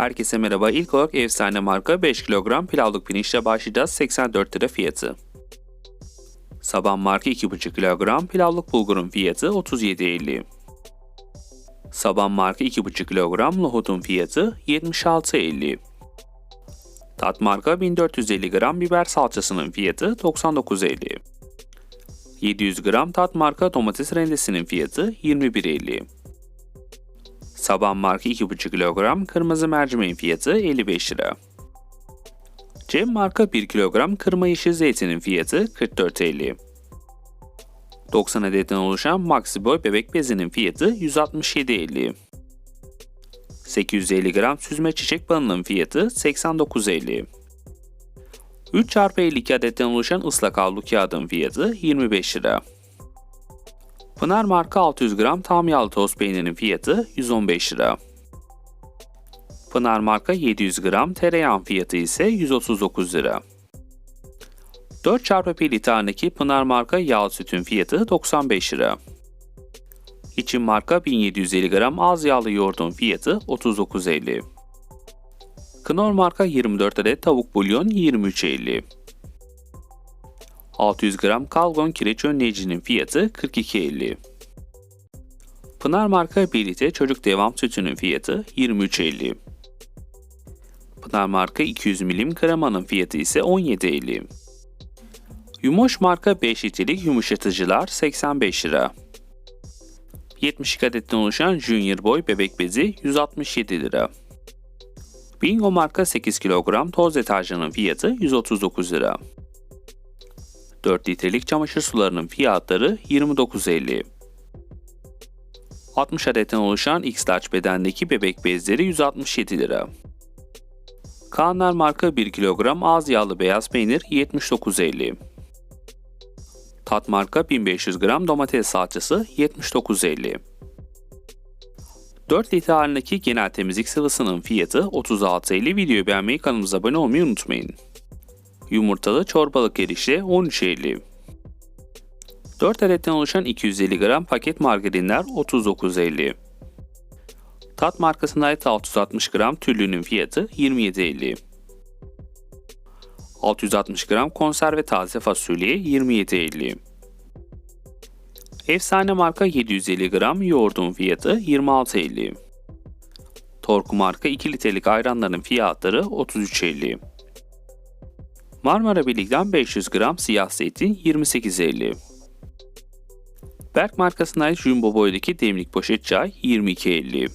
Herkese merhaba. İlk olarak efsane marka 5 kilogram pilavlık pirinçle başlayacağız. 84 lira fiyatı. Saban marka 2,5 kilogram pilavlık bulgurun fiyatı 37.50. Saban marka 2,5 kilogram nohutun fiyatı 76.50. Tat marka 1450 gram biber salçasının fiyatı 99.50. 700 gram tat marka domates rendesinin fiyatı 21.50. Saban marka 2,5 kilogram kırmızı mercimeğin fiyatı 55 lira. Cem marka 1 kilogram kırma yeşil zeytinin fiyatı 44.50. 90 adetten oluşan Maxi Boy bebek bezinin fiyatı 167.50. 850 gram süzme çiçek balının fiyatı 89.50. 3 x 52 adetten oluşan ıslak havlu kağıdın fiyatı 25 lira. Pınar marka 600 gram tam yağlı toz peynirinin fiyatı 115 lira. Pınar marka 700 gram tereyağın fiyatı ise 139 lira. 4 çarpı 1 literneki Pınar marka yağlı sütün fiyatı 95 lira. İçin marka 1750 gram az yağlı yoğurdun fiyatı 39.50. Knorr marka 24 adet tavuk bulyon 23.50. 600 gram kalgon kireç önleyicinin fiyatı 42.50. Pınar marka 1 litre çocuk devam sütünün fiyatı 23.50. Pınar marka 200 milim kremanın fiyatı ise 17.50. Yumoş marka 5 litrelik yumuşatıcılar 85 lira. 72 adetten oluşan Junior Boy bebek bezi 167 lira. Bingo marka 8 kilogram toz deterjanın fiyatı 139 lira. 4 litrelik çamaşır sularının fiyatları 29.50. 60 adetten oluşan X-Large bedendeki bebek bezleri 167 lira. Kaanlar marka 1 kilogram az yağlı beyaz peynir 79.50. Tat marka 1500 gram domates salçası 79.50. 4 litre halindeki genel temizlik sıvısının fiyatı 36.50. Videoyu beğenmeyi kanalımıza abone olmayı unutmayın. Yumurtalı çorbalık erişte 13.50. 4 adetten oluşan 250 gram paket margarinler 39.50. Tat markasına ait 660 gram tüllünün fiyatı 27.50. 660 gram konserve taze fasulye 27.50. Efsane marka 750 gram yoğurdun fiyatı 26.50. Torku marka 2 litrelik ayranların fiyatları 33.50. Marmara Birlik'ten 500 gram siyah zeytin 28.50. Berk markasına ait Jumbo boydaki demlik poşet çay 22.50.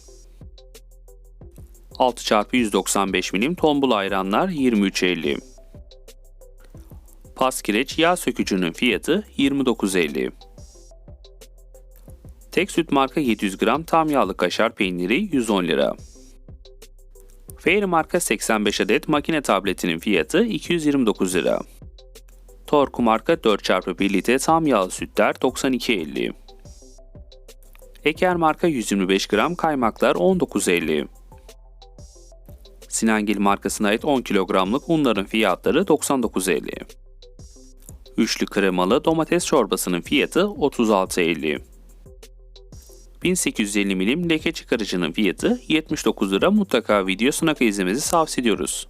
6x195 milim tombul ayranlar 23.50. Pas yağ sökücünün fiyatı 29.50. Tek süt marka 700 gram tam yağlı kaşar peyniri 110 lira. Fairy marka 85 adet makine tabletinin fiyatı 229 lira. Torku marka 4x1 litre tam yağlı sütler 92.50. Eker marka 125 gram kaymaklar 19.50. Sinangil markasına ait 10 kilogramlık unların fiyatları 99.50. Üçlü kremalı domates çorbasının fiyatı 36.50. 1850 milim leke çıkarıcının fiyatı 79 lira mutlaka videosuna izlemenizi tavsiye ediyoruz.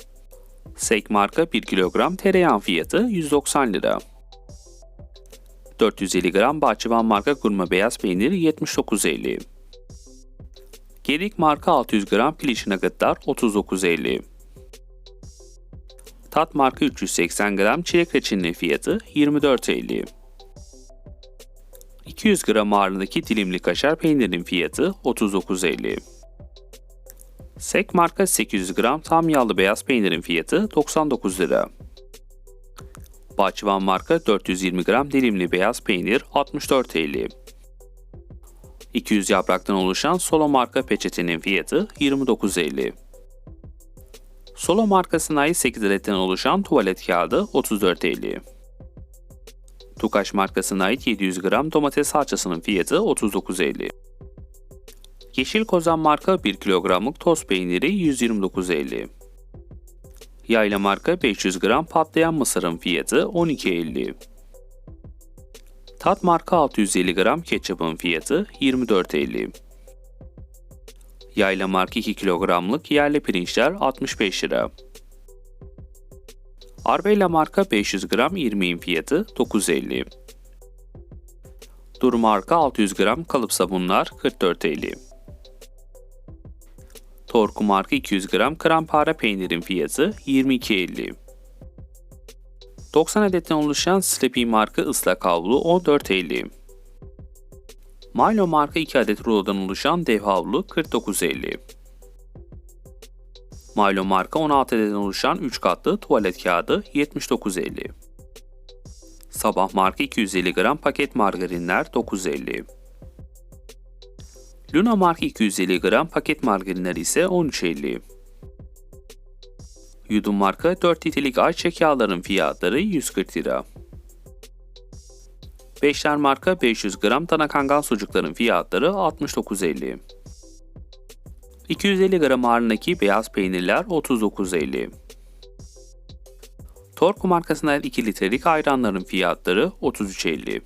Sek marka 1 kilogram tereyağın fiyatı 190 lira. 450 gram Bahçıvan marka gurme beyaz peynir 79.50. Gerik marka 600 gram piliç nuggetlar 39.50. Tat marka 380 gram çilek reçelinin fiyatı 24.50. 200 gram ağırlığındaki dilimli kaşar peynirinin fiyatı 39.50. Sek marka 800 gram tam yağlı beyaz peynirin fiyatı 99 lira. Bahçıvan marka 420 gram dilimli beyaz peynir 64.50. 200 yapraktan oluşan Solo marka peçetenin fiyatı 29.50. Solo markasına ait 8 adetten oluşan tuvalet kağıdı 34.50. Tukaş markasına ait 700 gram domates salçasının fiyatı 39.50. Yeşil Kozan marka 1 kilogramlık toz peyniri 129.50. Yayla marka 500 gram patlayan mısırın fiyatı 12.50. Tat marka 650 gram ketçapın fiyatı 24.50. Yayla marka 2 kilogramlık yerli pirinçler 65 lira. Arbella marka 500 gram irmiğin fiyatı 9.50. Dur marka 600 gram kalıp sabunlar 44.50. Torku marka 200 gram krampara peynirin fiyatı 22.50. 90 adetten oluşan Sleepy marka ıslak havlu 14.50. Milo marka 2 adet rulodan oluşan dev havlu 49.50. Milo marka 16 adetten oluşan 3 katlı tuvalet kağıdı 79.50. Sabah marka 250 gram paket margarinler 9.50. Luna marka 250 gram paket margarinler ise 13.50. Yudum marka 4 litrelik ayçiçek yağların fiyatları 140 lira. Beşler marka 500 gram dana kangal sucukların fiyatları 69.50. 250 gram ağırlığındaki beyaz peynirler 39.50. Torku markasından 2 litrelik ayranların fiyatları 33.50.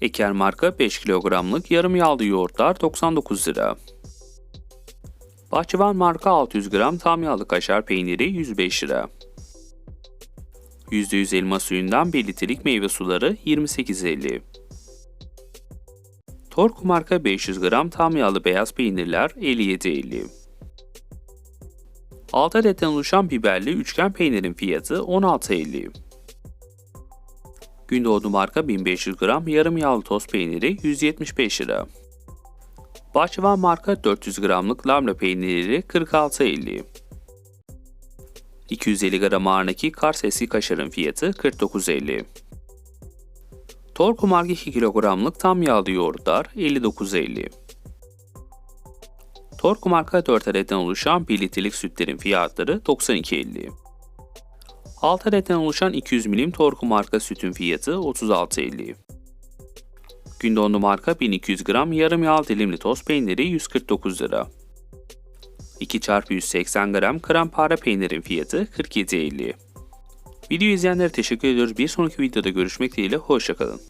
Eker marka 5 kilogramlık yarım yağlı yoğurtlar 99 lira. Bahçıvan marka 600 gram tam yağlı kaşar peyniri 105 lira. %100 elma suyundan 1 litrelik meyve suları 28.50. Torku marka 500 gram tam yağlı beyaz peynirler 57.50. 6 adetten oluşan biberli üçgen peynirin fiyatı 16.50. Gündoğdu marka 1500 gram yarım yağlı toz peyniri 175 lira. Bahçıvan marka 400 gramlık lamla peyniri 46.50. 250 gram ağırlığındaki Kars eski kaşarın fiyatı 49.50. Torku marka 2 kilogramlık tam yağlı yoğurtlar 59.50. Torku marka 4 adetten oluşan 1 litrelik sütlerin fiyatları 92.50. 6 adetten oluşan 200 milim Torku marka sütün fiyatı 36.50. Gündoğdu marka 1200 gram yarım yağ dilimli toz peyniri 149 lira. 2 çarpı 180 gram krampara peynirin fiyatı 47.50. Video izleyenlere teşekkür ediyoruz. Bir sonraki videoda görüşmek dileğiyle hoşçakalın.